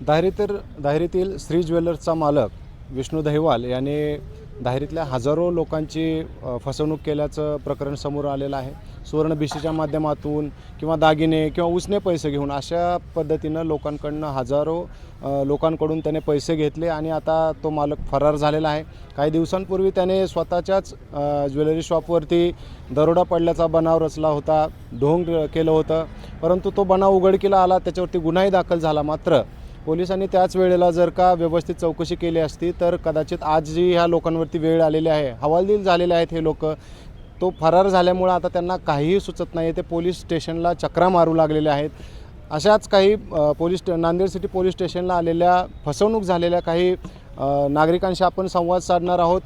दाहेरीतील दाहेरीतील श्री ज्वेलर्सचा मालक विष्णू दहिवाल याने दाहेरीतल्या हजारो लोकांची फसवणूक केल्याचं प्रकरण समोर आलेलं आहे. सुवर्णभिशीच्या माध्यमातून किंवा दागिने किंवा उसने पैसे घेऊन अशा पद्धतीनं लोकांकडनं हजारो लोकांकडून त्याने पैसे घेतले आणि आता तो मालक फरार झालेला आहे. काही दिवसांपूर्वी त्याने स्वतःच्याच ज्वेलरी शॉपवरती दरोडा पडल्याचा बनाव रचला होता ढोंग केलं होतं. परंतु तो बनाव उघडकीला आला त्याच्यावरती गुन्हाही दाखल झाला मात्र पोलिसांनी त्याच वेळेला जर का व्यवस्थित चौकशी केली असती तर कदाचित आज जी ह्या लोकांवरती वेळ आलेली आहे. हवालदिल झालेले आहेत हे लोक. तो फरार झाल्यामुळं आता त्यांना काहीही सुचत नाही ते पोलीस स्टेशनला चक्रा मारू लागलेले आहेत. अशाच काही पोलीस नांदेड सिटी पोलीस स्टेशनला आलेल्या फसवणूक झालेल्या काही नागरिकांशी आपण संवाद साधणार आहोत.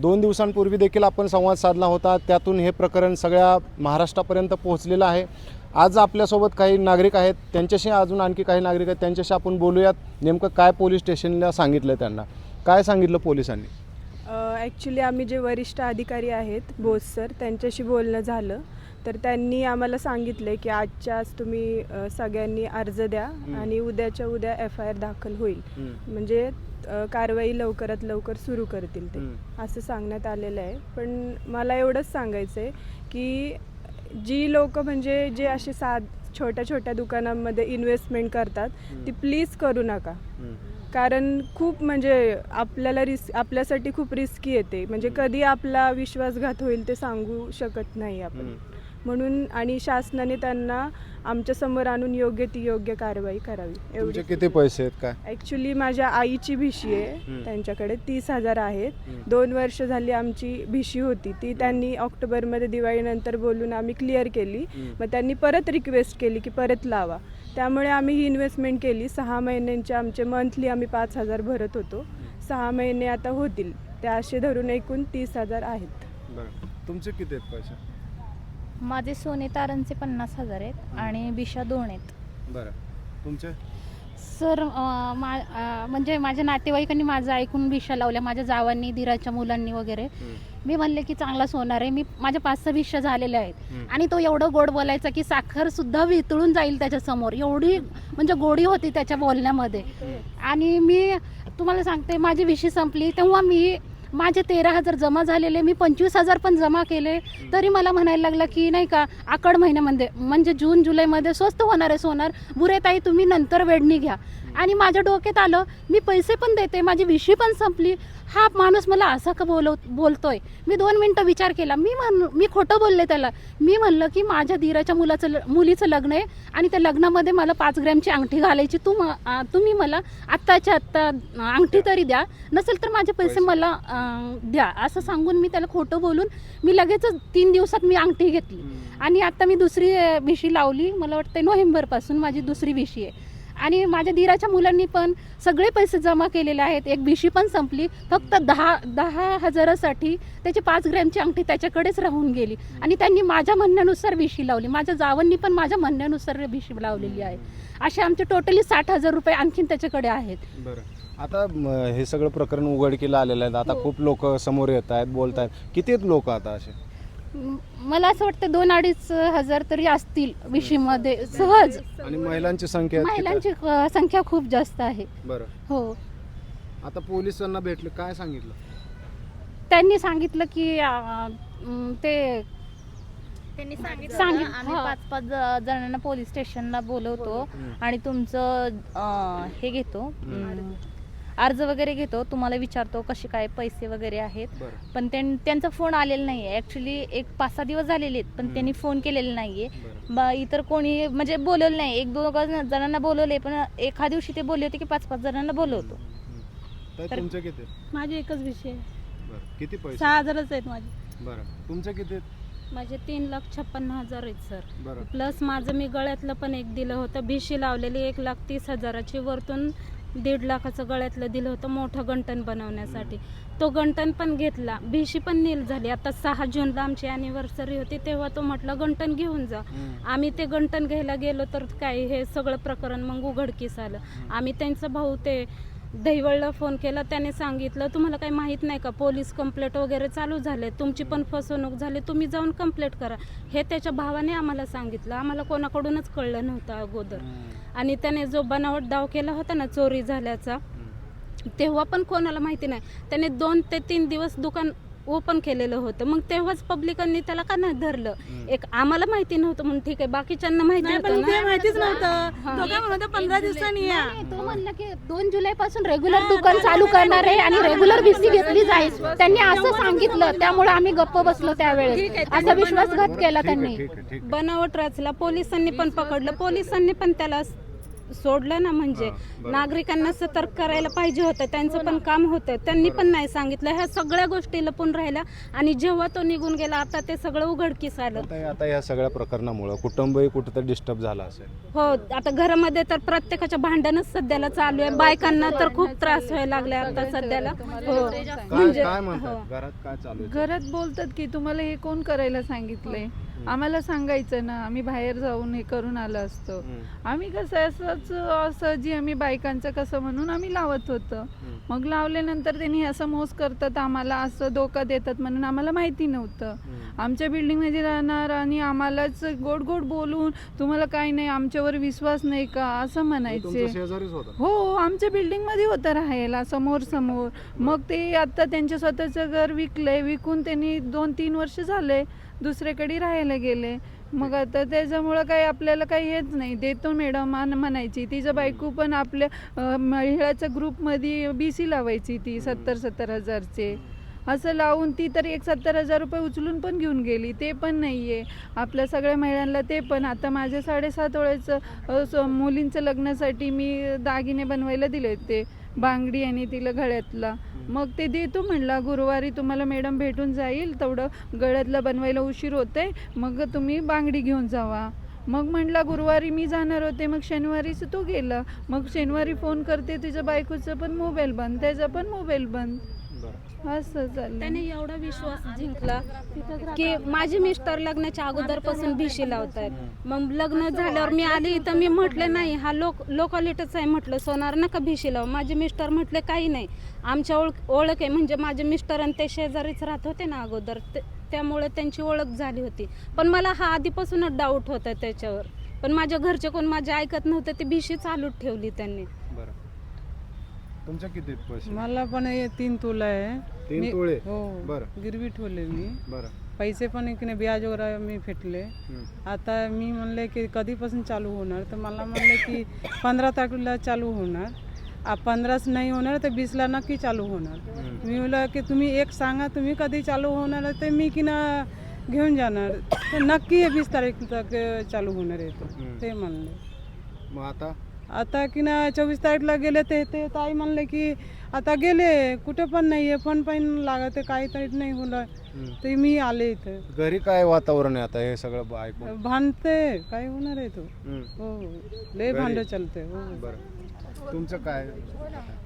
दोन दिवसांपूर्वी देखील आपण संवाद साधला होता. त्यातून हे प्रकरण सगळ्या महाराष्ट्रापर्यंत पोहोचलेलं आहे. आज आपल्यासोबत काही नागरिक आहेत त्यांच्याशी अजून आणखी काही नागरिक आहेत त्यांच्याशी आपण बोलूयात नेमकं काय पोलीस स्टेशनला सांगितलं त्यांना? काय सांगितलं पोलिसांनी? ॲक्च्युली आम्ही जे वरिष्ठ अधिकारी आहेत बोस सर त्यांच्याशी बोलणं झालं. तर त्यांनी आम्हाला सांगितलं की आजच्या आज तुम्ही अ, सगळ्यांनी अर्ज द्या आणि उद्याच्या उद्या एफ आय आर दाखल होईल. म्हणजे अ, कारवाई लवकरात लवकर सुरू करतील ते हम्म. असं सांगण्यात आलेलं आहे. पण मला एवढंच सांगायचं आहे की जी लोक म्हणजे जे असे साध छोट्या छोट्या दुकानांमध्ये इन्व्हेस्टमेंट करतात ती प्लीज करू नका. कारण खूप म्हणजे आपल्याला रिस्क आपल्यासाठी खूप रिस्की येते. म्हणजे कधी आपला विश्वासघात होईल ते सांगू शकत नाही आपण. म्हणून आणि शासनाने त्यांना आमच्यासमोर आणून योग्य ती योग्य कारवाई करावी. तुमचे एवढी किती पैसे आहेत काय? ॲक्च्युली माझ्या आईची भिशी आहे. त्यांच्याकडे तीस हजार आहेत. दोन वर्ष झाली आमची भिशी होती. ती त्यांनी ऑक्टोबरमध्ये दिवाळीनंतर बोलून आम्ही क्लिअर केली. मग त्यांनी परत रिक्वेस्ट केली की परत लावा. त्यामुळे आम्ही ही इन्व्हेस्टमेंट केली. सहा महिन्यांचे आमचे मंथली आम्ही पाच हजार भरत होतो. सहा महिने आता होतील. त्या असे धरून एकूण तीस हजार आहेत. तुमचे किती आहेत पैसे? माझे सोने तारांचे पन्नास हजार आहेत आणि बिशा दोन आहेत. बरं. तुमचे? सर अं, मा अं, म्हणजे माझ्या नातेवाईकांनी माझं ऐकून बिशा लावल्या माझ्या जावांनी दिराच्या मुलांनी वगैरे. मी म्हणले की चांगला सोनार आहे मी माझ्या पाच सहा बिशा झालेल्या आहेत. आणि तो एवढं गोड बोलायचा की साखर सुद्धा वितळून जाईल त्याच्यासमोर एवढी म्हणजे गोडी होती त्याच्या बोलण्यामध्ये. आणि मी तुम्हाला सांगते माझी विशी संपली तेव्हा मी माझे तेरा हजार जमा झालेले मी पंचवीस हजार पण जमा केले. तरी मला म्हणायला लागलं की नाही का आकड महिन्यामध्ये म्हणजे जून जुलैमध्ये स्वस्त होणार आहे सोनार. बुरे ताई तुम्ही नंतर वेडणी घ्या. आणि माझ्या डोक्यात आलं मी पैसे पण देते माझी विशी पण संपली. हा माणूस मला असा का बोलव बोलतोय? मी दोन मिनटं विचार केला. मी म्हण मी खोटं बोलले त्याला. मी म्हणलं की माझ्या धीराच्या मुलाचं मुलीचं लग्न आहे आणि त्या लग्नामध्ये मला पाच ग्रॅमची अंगठी घालायची. तू म- आ, तुम्ही मला आत्ताच्या आत्ता अंगठी तरी द्या. नसेल तर माझे पैसे. मला द्या. असं सांगून मी त्याला खोटं बोलून मी लगेचच तीन दिवसात मी अंगठी घेतली. आणि आता मी दुसरी भिशी लावली. मला वाटतं नोव्हेंबरपासून माझी दुसरी भिशी आहे. आणि माझ्या दिराच्या मुलांनी पण सगळे पैसे जमा केलेले आहेत. एक भिशी पण संपली. फक्त दहा दहा हजारासाठी त्याची पाच ग्रॅमची अंगठी त्याच्याकडेच राहून गेली. आणि त्यांनी माझ्या म्हणण्यानुसार भिशी लावली. माझ्या जावांनी पण माझ्या म्हणण्यानुसार भिशी लावलेली आहे. असे आमचे टोटली साठ हजार रुपये आणखीन त्याच्याकडे आहेत. बरं. आता म, हे सगळं प्रकरण उघडकीला आलेलं आहे आता हो. खूप लोक समोर येत आहेत बोलत आहेत किती आहेत लोक आता असे? म- मला असं वाटतं दोन अडीच हजार तरी असतील भिशीमध्ये सहज. आणि महिलांची संख्या किती आहे? महिलांची अ, संख्या खूप जास्त आहे. बरं. हो. आता पोलिसांना भेटले काय सांगितलं? त्यांनी सांगितलं की अ, म, ते त्यांनी सांगितलं होतं, आम्ही हा. पाच पाच ज- जणांना पोलीस स्टेशनला बोलवतो हम्म. आणि तुमचं अं, हे घेतो. अर्ज वगैरे घेतो तुम्हाला विचारतो कसे काय पैसे वगैरे आहेत. बरं. पण त्यां- त्यांचा फोन आलेला नाहीये. ऍक्च्युली एक पाच सहा दिवस झालेले आहेत पण हम्म. त्यांनी फोन केलेला नाहीये. बरं. ब- इतर कोणी म्हणजे बोलवलं नाही. एक दोन जणांना बोलवले पण एका दिवशी ते बोलले होते की पाच पाच जणांना बोलवतो. हम्म. तर- तुमचे किती? आहेत? माझे एकच विषय आहे. बरं. किती पैसे? सहा हजारच आहेत माझे. बरं. तुमचे किती? आहेत? माझे तीन लाख छप्पन्न हजार आहेत सर. बरं. प्लस माझं मी गळ्यातलं पण एक दिलं होतं. भिशी लावलेली एक लाख तीस हजाराची. वरतून दीड लाखाचं गळ्यातलं दिलं होतं मोठं गंटन बनवण्यासाठी. तो गंटन पण घेतला. भिशी पण नील झाली. आता सहा जूनला आमची अॅनिव्हर्सरी होती तेव्हा तो म्हटलं गंटन घेऊन जा. आम्ही ते गंटन घ्यायला गेलो तर काय हे सगळं प्रकरण मग उघडकीस आलं. आम्ही त्यांचा भाऊ ते दहिवळला फोन केला त्याने सांगितलं तुम्हाला काही माहीत नाही का पोलीस कंप्लेंट वगैरे चालू झाले तुमची पण फसवणूक झाली तुम्ही जाऊन कंप्लेंट करा. हे त्याच्या भावाने आम्हाला सांगितलं. आम्हाला कोणाकडूनच कळलं नव्हतं अगोदर. आणि त्याने जो बनावट दाव केला होता ना चोरी झाल्याचा तेव्हा पण कोणाला माहिती नाही. त्याने दोन ते तीन दिवस दुकान ओपन केलेलं होतं. मग तेव्हाच पब्लिकांनी त्याला का नाही धरलं? एक आम्हाला माहिती नव्हतं. म्हणून ठीक आहे बाकीच्यांना माहिती नाही पण होतं ते ना. माहितीच नव्हतं. तो काय म्हणत होता, पंधरा दिवसांनी या. नाही, तो म्हणला की दोन जुलै पासून रेग्युलर दुकान चालू करणार आहे आणि रेग्युलर बीसी घेतली जाईल. त्यांनी असं सांगितलं. त्यामुळे आम्ही गप्प बसलो त्यावेळेस. असा विश्वासघात केला त्यांनी. ठीक आहे ठीक बनावट रचला. पोलिसांनी पण पकडलं. पोलिसांनी पण त्याला सोडलं ना म्हणजे नागरिकांना सतर्क करायला पाहिजे होतं. त्यांचं पण काम होतं. त्यांनी पण नाही सांगितलं. ह्या सगळ्या गोष्टी लपून राहिल्या आणि जेव्हा तो निघून गेला आता ते सगळं उघडकीस आलं आता आता या सगळ्या प्रकरणामुळं कुटुंबही कुठेतरी डिस्टर्ब झाला असेल. हो आता घरामध्ये तर प्रत्येकाच्या भांडणच सध्याला चालू आहे. बायकांना तर खूप त्रास व्हायला लागला आता सध्याला. हो. काय काय म्हणतात? घरात काय चालू आहे? घरात बोलतात की तुम्हाला हे कोण करायला सांगितलंय? आम्हाला सांगायचं ना आम्ही बाहेर जाऊन हे करून आलो असतो. आम्ही कसं असंच असं जी आम्ही बायकांचं कसं म्हणून आम्ही लावत होतं. मग लावल्यानंतर त्यांनी असं मोस करतात आम्हाला असं धोका देतात म्हणून आम्हाला माहिती नव्हतं. आमच्या बिल्डिंगमध्ये राहणार आणि आम्हालाच गोड गोड बोलून तुम्हाला काही नाही आमच्यावर विश्वास नाही का? असं म्हणायचे. हो आमच्या बिल्डिंगमध्ये होतं राहायला समोर समोर मग ते आता त्यांच्या स्वतःचं घर विकलंय विकून त्यांनी दोन तीन वर्ष झाले. दुसरीकडे राहायला गेले. मग आता त्याच्यामुळं काही आपल्याला काही हेच नाही. देतो मॅडम म्हणायची. तिचं बायको पण आपल्या महिलाच्या ग्रुपमध्ये बी सी लावायची ती सत्तर सत्तर हजारचे. असं लावून ती तर एक सत्तर हजार रुपये उचलून पण घेऊन गेली. ते पण नाही आहे आपल्या सगळ्या महिलांना ते पण. आता माझ्या साडेसात वेळेचं मुलींचं लग्नासाठी मी दागिने बनवायला दिले होते बांगडी आणि तिला गळ्यातला. मग ते देतो म्हणला गुरुवारी तुम्हाला मॅडम भेटून जाईल तेवढं गळ्यातलं बनवायला उशीर होते मग तुम्ही बांगडी घेऊन जावा. मग म्हणला गुरुवारी मी जाणार होते मग शनिवारीच तो गेला. मग शनिवारी फोन करते तुझ्या बायकोचं पण मोबाईल बंद त्याचा पण मोबाईल बंद. असं त्याने एवढा विश्वास जिंकला की माझे मिस्टर लग्नाच्या अगोदरपासून भिशी लावतायत. मग लग्न झाल्यावर मी आली तर मी म्हटलं नाही हा लोक लोकॅलिटीच आहे म्हटलं सोनार नका भिशी लाव. माझे मिस्टर म्हटले काही नाही. आमच्या ओळख ओळख आहे. म्हणजे माझे मिस्टर आणि ते शेजारीच राहत होते ना अगोदर. त्यामुळे त्यांची ओळख झाली होती. पण मला हा आधीपासूनच डाऊट होता त्याच्यावर. पण माझ्या घरचे कोण माझे ऐकत नव्हते ती भिशी चालूच ठेवली त्यांनी. तुमच्या किती पैसे? मला पण हे तीन तोला आहे. तीन मी- तोळे? हो बरं. गिरवी ठेवले मी. बरं. पैसे पण इकडे ब्याज वगैरे मी फेटले. आता मी म्हणले की कधीपासून चालू होणार? तर मला म्हणले की पंधरा तारखेला चालू होणार. आ, पंधराच नाही होणार तर वीसला नक्की चालू होणार. मी म्हणलं की तुम्ही एक सांगा तुम्ही कधी चालू होणार? आहे, तर मी की ना घेऊन जाणार. तर नक्की हे वीस तारीख तक चालू होणार आहे तो. ते म्हणले. मग आता? आता की ना चोवीस तारीखला गेले ते ते ताई म्हणले की आता गेले कुठे पण नाही आहे फोन पण लागत आहे काहीतरी नाही होणार. ते मी आले इथं. घरी काय वातावरण आहे आता हे सगळं ऐकून? भांडते काय होणार आहे तो. हो लय? भांड चालते हो. बरं. तुमचं काय?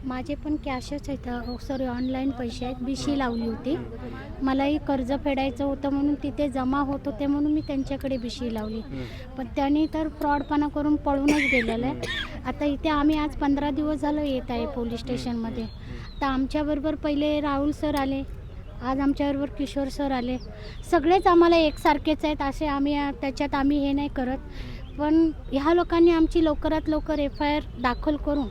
माझे पण कॅशच आहेत सॉरी ऑनलाईन पैसे आहेत बिशी लावली होती. मलाही कर्ज फेडायचं होतं म्हणून तिथे जमा होत होते म्हणून मी त्यांच्याकडे बिशी लावली. पण त्यांनी तर फ्रॉडपणा करून पळूनच गेलेलं आहे. आता इथे आम्ही आज पंधरा दिवस झालं येत आहे पोलीस स्टेशनमध्ये. तर आमच्याबरोबर पहिले राहुल सर आले आज आमच्याबरोबर किशोर सर आले. सगळेच आम्हाला एकसारखेच आहेत असे आम्ही त्याच्यात आम्ही हे नाही करत. पण ह्या लोकांनी आमची लवकरात लवकर एफ आय आर दाखल करून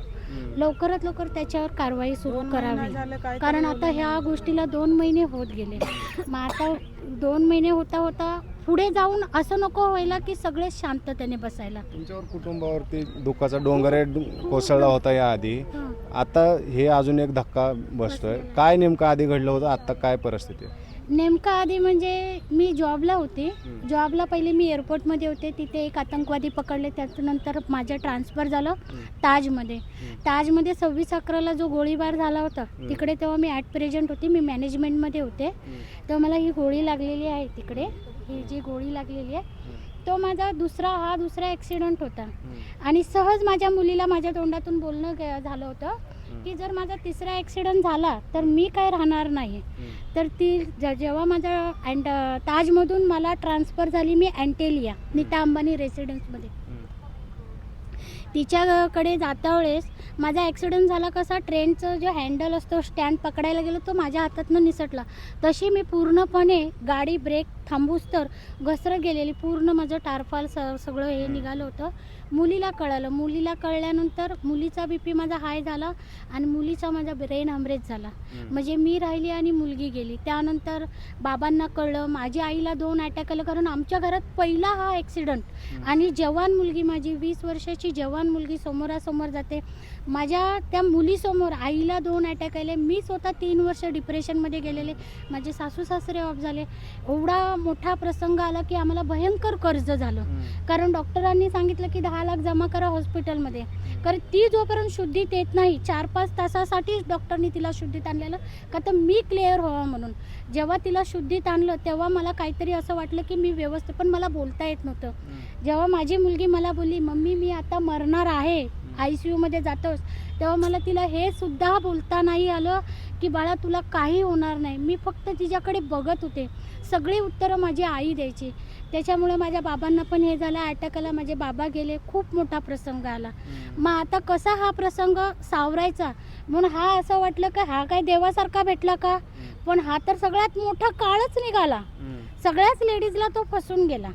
लवकरात लवकर त्याच्यावर कारवाई सुरू करावी. कारण आता ह्या गोष्टीला दोन महिने होत गेले. मग आता दोन महिने होता होता पुढे जाऊन असं नको व्हायला की सगळे शांततेने बसायला. तुमच्यावर कुटुंबावरती दुःखाचा डोंगर आहे, डु- कोसळला होता या आधी हं. आता हे अजून एक धक्का बसतोय. काय नेमकं आधी घडलं होतं? आता काय परिस्थिती? नेमका आधी म्हणजे मी जॉबला होते. जॉबला पहिले मी एअरपोर्टमध्ये होते. तिथे एक आतंकवादी पकडले. त्याच्यानंतर माझं ट्रान्सफर झालं ताजमध्ये. ताजमध्ये सव्वीस अकराला जो गोळीबार झाला होता तिकडे तेव्हा मी ॲट प्रेझेंट होती. मी मॅनेजमेंटमध्ये होते. तेव्हा मला ही गोळी लागलेली आहे तिकडे. ही जी गोळी लागलेली आहे तो माझा दुसरा हा दुसरा ॲक्सिडेंट होता. आणि सहज माझ्या मुलीला माझ्या तोंडातून बोलणं गे- झालं होतं की जर माझा तिसरा ॲक्सिडेंट झाला तर मी काय राहणार नाही. तर ती ज- जेव्हा माझा अँड ताजमधून मला ट्रान्सफर झाली मी अँटेलिया नीता अंबानी रेसिडेन्समध्ये तिच्याकडे जाता वेळेस माझा ॲक्सिडेंट झाला कसा ट्रेनचं जो हँडल असतो स्टँड पकडायला गेलो तो माझ्या हातातनं निसटला. तशी मी पूर्णपणे गाडी ब्रेक थांबूस तर घसरत गेलेली पूर्ण माझं टारफाल स सगळं हे निघालं होतं. मुलीला कळालं मुलीला कळल्यानंतर मुलीचा बी पी माझा हाय झाला आणि मुलीचा माझा ब्रेन हमरेज झाला. म्हणजे मी राहिली आणि मुलगी गेली. त्यानंतर बाबांना कळलं माझ्या आईला दोन अटॅक आलं कारण आमच्या घरात पहिला हा ॲक्सिडंट आणि जवान मुलगी माझी वीस वर्षाची जवान मुलगी समोरासमोर जाते. माझ्या त्या मुलीसमोर आईला दोन अटॅक आले. मी स्वतः तीन वर्ष डिप्रेशनमध्ये गेलेले. माझे सासू सासरे ऑफ झाले. एवढा मोठा प्रसंग आला की आम्हाला भयंकर कर्ज झालं. कारण डॉक्टरांनी सांगितलं की दहा लाख जमा करा हॉस्पिटलमध्ये. कारण ती जोपर्यंत शुद्धीत येत नाही चार पाच तासासाठीच डॉक्टरनी तिला शुद्धीत आणलेलं. का तर मी क्लिअर व्हावं म्हणून. जेव्हा तिला शुद्धीत आणलं तेव्हा मला काहीतरी असं वाटलं की मी व्यवस्थित पण मला बोलता येत नव्हतं. जेव्हा माझी मुलगी मला बोलली मम्मी मी आता मरणार आहे. आय सी यूमध्ये जातोस तेव्हा मला तिला हे सुद्धा बोलता नाही आलं की बाळा तुला काही होणार नाही. मी फक्त तिच्याकडे बघत होते. सगळी उत्तरं माझी आई द्यायची. त्याच्यामुळे माझ्या बाबांना पण हे झालं. अटॅक आला माझे बाबा गेले. खूप मोठा प्रसंग आला. मग आता कसा हा प्रसंग सावरायचा? म्हणून हा असं वाटलं का हा काय देवासारखा भेटला का? पण हा तर सगळ्यात मोठा काळच निघाला. सगळ्याच लेडीजला तो फसून गेला.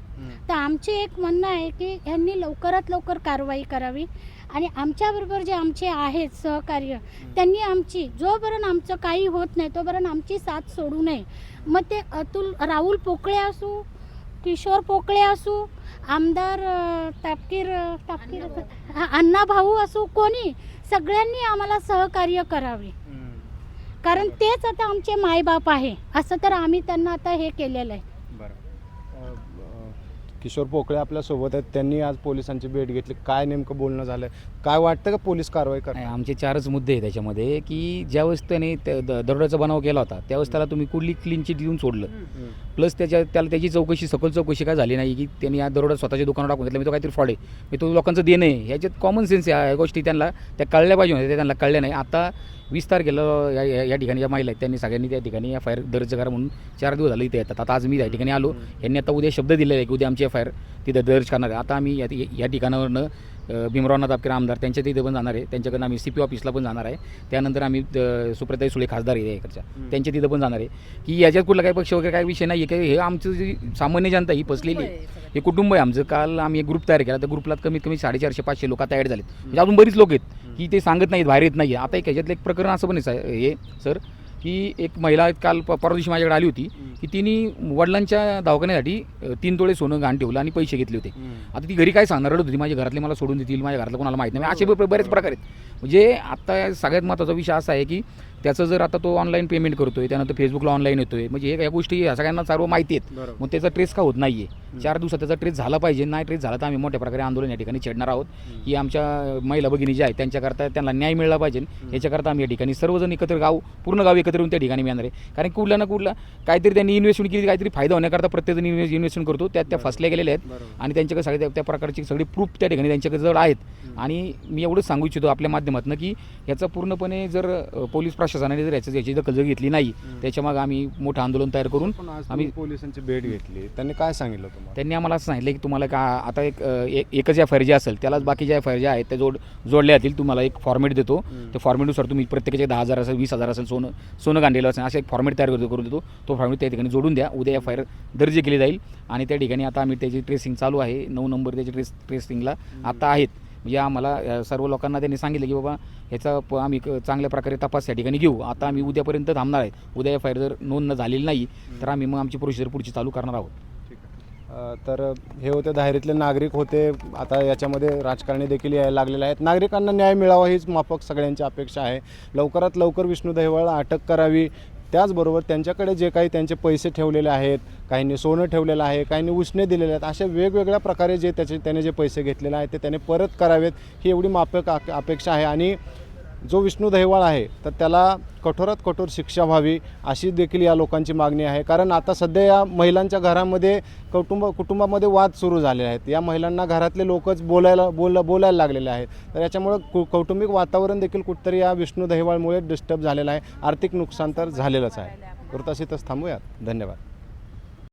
तर आमचे एक म्हणणं आहे की ह्यांनी लवकरात लवकर कारवाई करावी. आणि आमच्याबरोबर जे आमचे आहेत सहकार्य त्यांनी आमची जोपर्यंत आमचं काही होत नाही तोपर्यंत आमची साथ सोडू नये. मग ते अतुल राहुल पोकळे असू किशोर पोकळे असू आमदार तापकीर तापकीर अण्णा भाऊ. असू कोणी सगळ्यांनी आम्हाला सहकार्य करावे. कारण तेच आता आमचे मायबाप आहे. असं तर आम्ही त्यांना आता हे केलेलं आहे. किशोर पोकळे आपल्यासोबत आहेत. त्यांनी आज पोलिसांची भेट घेतली. काय नेमकं बोलणं झालं काय वाटतं का पोलीस कारवाई करणार आमचे चारच मुद्दे आहे त्याच्यामध्ये की ज्यावेळेस त्याने दरोड्याचा बनाव केला होता त्यावेळेस त्याला तुम्ही कुठली क्लीन चिट देऊन सोडलं. प्लस त्याच्या त्याला त्याची चौकशी सखोल चौकशी काय झाली नाही की त्यांनी या दरोड्यात स्वतःच्या दुकानावर टाकून घेतलं मी तो काहीतरी फ्रॉड आहे. मी तो लोकांचं देणं आहे. ह्याच्यात कॉमन सेन्स या गोष्टी त्यांना त्या कळल्या पाहिजे होत्या त्या त्यांना कळल्या नाही. आता वीस तारखेला या या या ठिकाणी ज्या महिला आहेत त्यांनी सगळ्यांनी त्या ठिकाणी एफ आय आर दर्ज करा म्हणून चार दिवस झाले इथे येतात. आता आज मी त्या ठिकाणी आलो. यांनी आता उद्या शब्द दिलेला आहे की उद्या आमची एफ आय आर तिथं दर्ज करणार आहे. आता आम्ही या या ठिकाणावरनं भीमरावनाथ तापकीर आमदार त्यांच्या तिथे पण जाणार आहे. त्यांच्याकडनं आम्ही सी पी ऑफिसला पण जाणार आहे. त्यानंतर आम्ही सुप्रताई सुळे खासदार आहे इकडच्या. त्यांच्या तिथं पण जाणार आहे. की याच्यात कुठला काही पक्ष वगैरे काही विषय नाही आहे की हे आमचं जी सामान्य जनता ही फसलेली आहे. हे कुटुंब आहे आमचं. काल आम्ही एक ग्रुप तयार केला. त्या ग्रुपला कमीत कमी साडेचारशे पाचशे लोक आता ॲड झालेत. म्हणजे अजून बरीच लोक आहेत. की ते सांगत नाहीत बाहेर येत नाही आता एक ह्याच्यातलं एक प्रकरण असं पण आहे हे सर की एक महिला काल प- परवा दिवशी माझ्याकडे आली होती की तिने वडिलांच्या दवाखान्यासाठी तीन तोळे सोनं घाण ठेवलं आणि पैसे घेतले होते. आता ती घरी काय सांगणार? रडत होती. माझ्या घरातले मला सोडून देतील माझ्या घरातलं कोणाला माहीत नाही. असे ब- बरेच प्रकार आहेत. म्हणजे आता सगळ्यात महत्त्वाचा विषय असा आहे की त्याचं जर आता तो ऑनलाईन पेमेंट करतोय त्यानंतर फेसबुकला ऑनलाईन येतोय म्हणजे हे या गोष्टी या सगळ्यांना सर्व माहिती आहेत. मग त्याचा ट्रेस का होत नाही आहे चार दिवसात त्याचा ट्रेस झाला पाहिजे नाही ट्रेस झाला तर आम्ही मोठ्या प्रकारे आंदोलन या ठिकाणी छेडणार आहोत. की आमच्या महिला भगिनी ज्या आहेत त्यांच्याकरता त्यांना न्याय मिळाला पाहिजे. याच्याकरता आम्ही या ठिकाणी सर्वजण एकत्र गाव पूर्ण गाव एकत्र येऊन त्या ठिकाणी मिळणार आहे. कारण कुठला ना कुठला काहीतरी त्यांनी इन्व्हेस्टमेंट केली काहीतरी फायदा होण्याकरता प्रत्येकजण इन्व्हेस्ट इन्व्हेस्टमेंट करतो. त्यात त्या फसल्या गेलेल्या आहेत. आणि त्यांच्याकडे सगळे त्या- प्रकारची सगळी प्रूफ त्या ठिकाणी त्यांच्याकडे जवळ आहेत. आणि मी एवढंच सांगू इच्छितो आपल्या माध्यमातून की याचा पूर्णपणे जर पोलीस प्रशासनाने जर याची याची दखल जर घेतली नाही त्याच्यामागे आम्ही मोठं आंदोलन तयार करून आम्ही- पोलिसांची भेट घेतली. त्यांनी काय सांगितलं तुम्हाला? त्यांनी आम्हाला असं सांगितलं की तुम्हाला का आता एक एकच एफ आय आर जे असेल त्यालाच बाकीच्या एफ आय ज्या आहेत त्या जोड जोडल्या जातील तुम्हाला एक फॉर्मेट देतो. त्या फॉर्मेटनुसार तुम्ही प्रत्येकाचे दहा हजार असेल वीस हजार असेल सोनं सोनं गांडलेलं असेल असं एक फॉर्मेट तयार करतो करून देतो. तो फॉर्मेट त्या ठिकाणी जोडून द्या. उद्या एफ आय आर दर्ज केली जाईल. आणि त्या ठिकाणी आता आम्ही त्याची ट्रेसिंग चालू आहे. नऊ नंबर त्याची ट्रेस ट्रेसिंगला आता आहेत. म्हणजे आम्हाला अ, सर्व लोकांना त्यांनी सांगितलं की बाबा ह्याचा प- आम्ही क- चांगल्या प्रकारे तपास या ठिकाणी घेऊ. आता आम्ही उद्यापर्यंत थांबणार आहे. उद्या एफ आय आर जर नोंद झालेली नाही तर आम्ही मग आमची प्रोसिजर पुढची चालू करणार आहोत. अ, तर हे होते दाहेरीतले नागरिक होते. आता याच्यामध्ये राजकारणी देखील यायला लागलेले आहेत. नागरिकांना न्याय मिळावा हीच माफक सगळ्यांची अपेक्षा आहे. लवकरात लवकर विष्णू दहिवाळ अटक करावी. त्याचबरोबर त्यांच्याकडे जे काही त्यांचे पैसे ठेवलेले आहेत काहींनी सोनं ठेवलेलं आहे काहींनी उष्णे दिलेले आहेत अशा वेगवेगळ्या प्रकारे जे त्याचे त्याने जे पैसे घेतलेले आहेत ते त्याने परत करावेत ही एवढी माफक अपेक्षा आहे. आणि जो विष्णू दहिवाळ आहे तर त्याला कठोरात कठोर शिक्षा व्हावी अशी देखील या लोकांची मागणी आहे. कारण आता सध्या या महिलांच्या घरामध्ये कुटुंब कुटुंबामध्ये वाद सुरू झालेले आहेत. या महिलांना घरातले लोकच बोलायला बोल बोलायला लागलेले आहेत. तर याच्यामुळं कु कौटुंबिक वातावरण देखील कुठंतरी या विष्णू दहिवाळमुळे डिस्टर्ब झालेलं आहे. आर्थिक नुकसान तर झालेलंच आहे. तुर्तास इथंच थांबूयात. धन्यवाद.